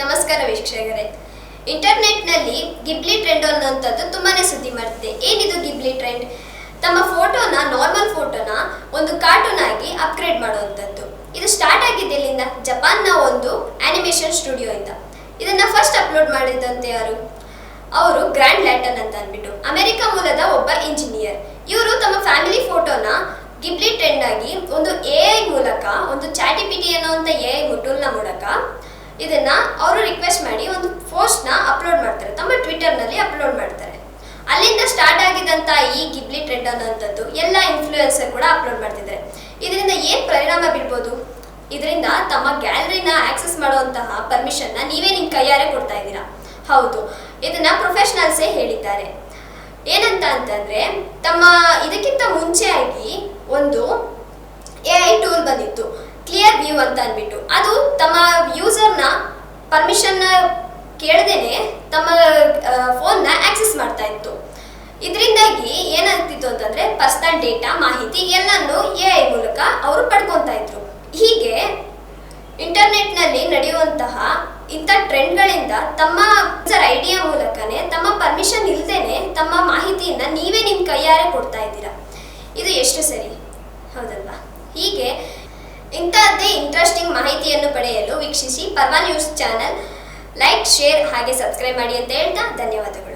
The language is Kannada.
ನಮಸ್ಕಾರ ವೀಕ್ಷಕರೇ. ಇಂಟರ್ನೆಟ್ನಲ್ಲಿ ಗಿಬ್ಲಿ ಟ್ರೆಂಡ್ ಅನ್ನುವಂಥದ್ದು ತುಂಬಾನೇ ಸುದ್ದಿ ಮಾಡ್ತಿದೆ ಏನಿದು ಗಿಬ್ಲಿ ಟ್ರೆಂಡ್? ತಮ್ಮ ಫೋಟೋನ, ನಾರ್ಮಲ್ ಫೋಟೋನ ಒಂದು ಕಾರ್ಟೂನ್ ಆಗಿ ಅಪ್ಗ್ರೇಡ್ ಮಾಡುವಂಥದ್ದು. ಇದು ಸ್ಟಾರ್ಟ್ ಆಗಿದ್ದು ಜಪಾನ್ ಜಪಾನ್ನ ಒಂದು ಆನಿಮೇಷನ್ ಸ್ಟುಡಿಯೋ ಇಂದ. ಇದನ್ನ ಫಸ್ಟ್ ಅಪ್ಲೋಡ್ ಮಾಡಿದಂತೆ ಯಾರು? ಅವರು ಗ್ರ್ಯಾಂಡ್ ಲ್ಯಾಟನ್ ಅಂತ ಅಂದ್ಬಿಟ್ಟು. ಅಮೆರಿಕ ಮೂಲದ ಒಬ್ಬ ಇಂಜಿನಿಯರ್ ಇವರು ತಮ್ಮ ಫ್ಯಾಮಿಲಿ ಫೋಟೋನ ಗಿಬ್ಲಿ ಟ್ರೆಂಡ್ ಆಗಿ ಒಂದು ಎ ಐ ಮೂಲಕ, ಒಂದು ಚಾಟಿಪಿಟಿ ಅನ್ನೋ ಎ ಐ ನ ಮೂಲಕ ಇದನ್ನ ಅವರು ರಿಕ್ವೆಸ್ಟ್ ಮಾಡಿ ಒಂದು ಪೋಸ್ಟ್ನ ಅಪ್ಲೋಡ್ ಮಾಡ್ತಾರೆ. ತಮ್ಮ ಟ್ವಿಟರ್ನಲ್ಲಿ ಅಪ್ಲೋಡ್ ಮಾಡ್ತಾರೆ. ಅಲ್ಲಿಂದ ಸ್ಟಾರ್ಟ್ ಆಗಿದ್ದಂಥ ಈ ಗಿಬ್ಲಿ ಟ್ರೆಂಡ್ ಅನ್ನೋಂಥದ್ದು ಎಲ್ಲ ಇನ್ಫ್ಲೂಯೆನ್ಸರ್ ಕೂಡ ಅಪ್ಲೋಡ್ ಮಾಡ್ತಿದ್ದಾರೆ. ಇದರಿಂದ ಏನು ಪರಿಣಾಮ ಬೀಳ್ಬೋದು? ಇದರಿಂದ ತಮ್ಮ ಗ್ಯಾಲರಿನ ಆಕ್ಸೆಸ್ ಮಾಡುವಂತಹ ಪರ್ಮಿಷನ್ನ ನೀವೇ ನಿಮ್ಮ ಕೈಯಾರೆ ಕೊಡ್ತಾ ಇದ್ದೀರಾ? ಹೌದು. ಇದನ್ನ ಪ್ರೊಫೆಷನಲ್ಸೇ ಹೇಳಿದ್ದಾರೆ. ಏನಂತ ಅಂತಂದ್ರೆ, ತಮ್ಮ ಇದಕ್ಕಿಂತ ಮುಂಚೆಯಾಗಿ ಒಂದು ಎ ಐ ಟೂಲ್ ಬಂದಿತ್ತು. ಕ್ಲಿಯರ್ ವ್ಯೂ ಅಂತ ಅಂದ್ಬಿಟ್ಟು. ಅದು ತಮ್ಮ ಯೂಸರ್ನ ಪರ್ಮಿಷನ್ನ ಕೇಳದೇನೆ ತಮ್ಮ ಫೋನ್ನ ಆಕ್ಸೆಸ್ ಮಾಡ್ತಾ ಇತ್ತು. ಇದರಿಂದಾಗಿ ಏನಾಗ್ತಿತ್ತು ಅಂತಂದ್ರೆ ಪರ್ಸನಲ್ ಡೇಟಾ ಮಾಹಿತಿ ಎಲ್ಲನೂ ಎ ಐ ಮೂಲಕ ಅವರು ಪಡ್ಕೊತಾ ಇದ್ರು. ಹೀಗೆ ಇಂಟರ್ನೆಟ್ನಲ್ಲಿ ನಡೆಯುವಂತಹ ಇಂಥ ಟ್ರೆಂಡ್ಗಳಿಂದ ತಮ್ಮ ಐಡಿಯಾ ಮೂಲಕನೇ ತಮ್ಮ ಪರ್ಮಿಷನ್ ಇಲ್ಲದೇನೆ ತಮ್ಮ ಮಾಹಿತಿಯನ್ನ ನೀವೇ ನಿಮ್ಮ ಕೈಯಾರೆ ಕೊಡ್ತಾ ಇದ್ದೀರಾ. ಇದು ಎಷ್ಟು ಸರಿ? ಹೌದಲ್ವಾ? ಹೀಗೆ ಇಂತಹದ್ದೇ ಇಂಟ್ರೆಸ್ಟಿಂಗ್ ಮಾಹಿತಿಯನ್ನು ಪಡೆಯಲು ವೀಕ್ಷಿಸಿ Parva news channel. Like, share ಹಾಗೆ ಸಬ್ಸ್ಕ್ರೈಬ್ ಮಾಡಿ ಅಂತ ಹೇಳ್ತಾ ಧನ್ಯವಾದಗಳು.